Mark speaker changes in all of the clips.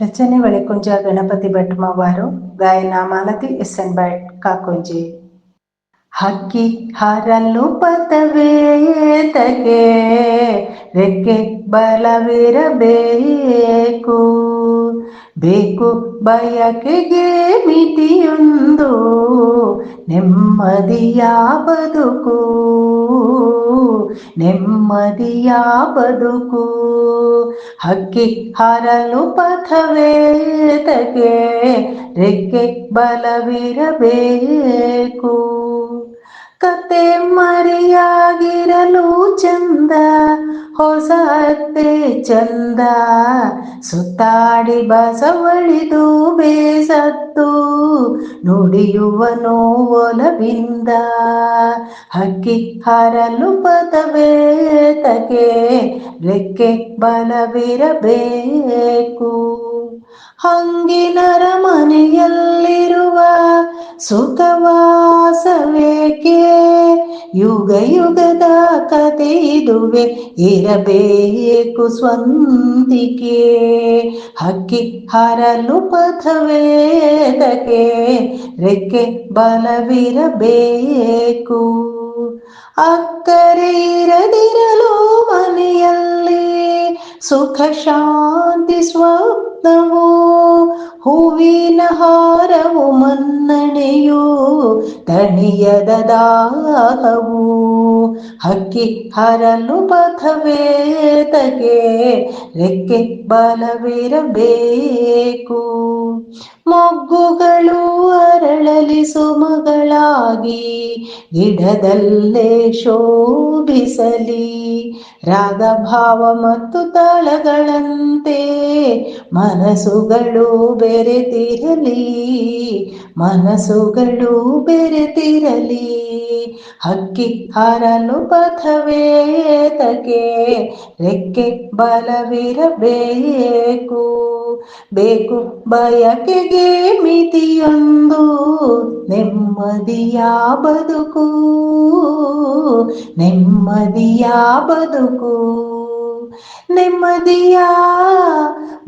Speaker 1: ರಚನೆ ಬಳಿಕುಂಜ ಗಣಪತಿ ಭಟ್ ಮಾವಾರು ಗಾಯನ ಮಾಲತಿ ಎಸ್ ಎನ್ ಭಟ್ ಕಾಕುಂಜಿ ಹಕ್ಕಿ ಹಾರಲು ಪಥವೇತಗೆ ರೆಕ್ಕೆ ಬಲವಿರಬೇಕು ಬೇಕು ಬಯಕೆಗೆ ಮಿತಿಯೊಂದು ನೆಮ್ಮದಿಯ ಬದುಕು ನೆಮ್ಮದಿಯ ಬದುಕು ಹಕ್ಕಿ ಹರಲು ಪಥವೇತಗೆ ರೆಕ್ಕೆ ಬಲವಿರಬೇಕು. ಕತೆ ಮರಿಯಾಗಿರಲು ಚಂದ ಹೊಸತೆ ಚಂದ, ಸುತ್ತಾಡಿ ಬಸವಳಿದು ಬೇಸತ್ತು. ನುಡಿಯುವನು ಒಲವಿಂದ. ಹಕ್ಕಿ ಹರಲು ಪದವೇತಗೆ ರೆಕ್ಕೆ ಬಲವಿರಬೇಕು. ಹಂಗಿನರ ಮನೆಯಲ್ಲಿರುವ ಸುಖವಾಸವೇಕೆ? ಯುಗ ಯುಗದ ಕತೆ ಇದುವೆ ಇರಬೇಕು ಸ್ವಂತಿಕೆ. ಹಕ್ಕಿ ಹರಲು ಪಥವೇದಕ್ಕೆ ರೆಕ್ಕೆ ಬಲವಿರಬೇಕು. ಅಕ್ಕರೆ ಇರದಿರಲು ಮನೆಯಲ್ಲಿ ಸುಖ, ಶಾಂತಿ ಸ್ವಪ್ನವು ಹೂವಿನ ಹಾರವು ಮನ್ನಣೆಯೋ ತಣಿಯದ ದಾಹವು ಹಕ್ಕಿ ಹರಲು ಪಥವೇತಗೆ ರೆಕ್ಕೆ ಬಲವಿರಬೇಕು. ಸುಮಗಳಾಗಿ ಗಿಡದಲ್ಲೇ ಶೋಭಿಸಲಿ. ರಾಗಭಾವ ಮತ್ತು ತಾಳಗಳಂತೆ ಮನಸ್ಸುಗಳು ಬೆರೆತಿರಲಿ. ಮನಸ್ಸುಗಳು ಬೆರೆತಿರಲಿ. ಹಕ್ಕಿ ಹರಲು ಪಥವೇತಗೆ ರೆಕ್ಕೆ ಬಲವಿರಬೇಕು. ಬೇಕು ಬಯಕೆಗೆ ಮಿತಿಯೊಂದು ನೆಮ್ಮದಿಯ ಬದುಕು ನೆಮ್ಮದಿಯ ಬದುಕು ನೆಮ್ಮದಿಯ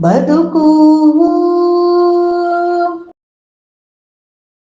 Speaker 1: ಬದುಕು.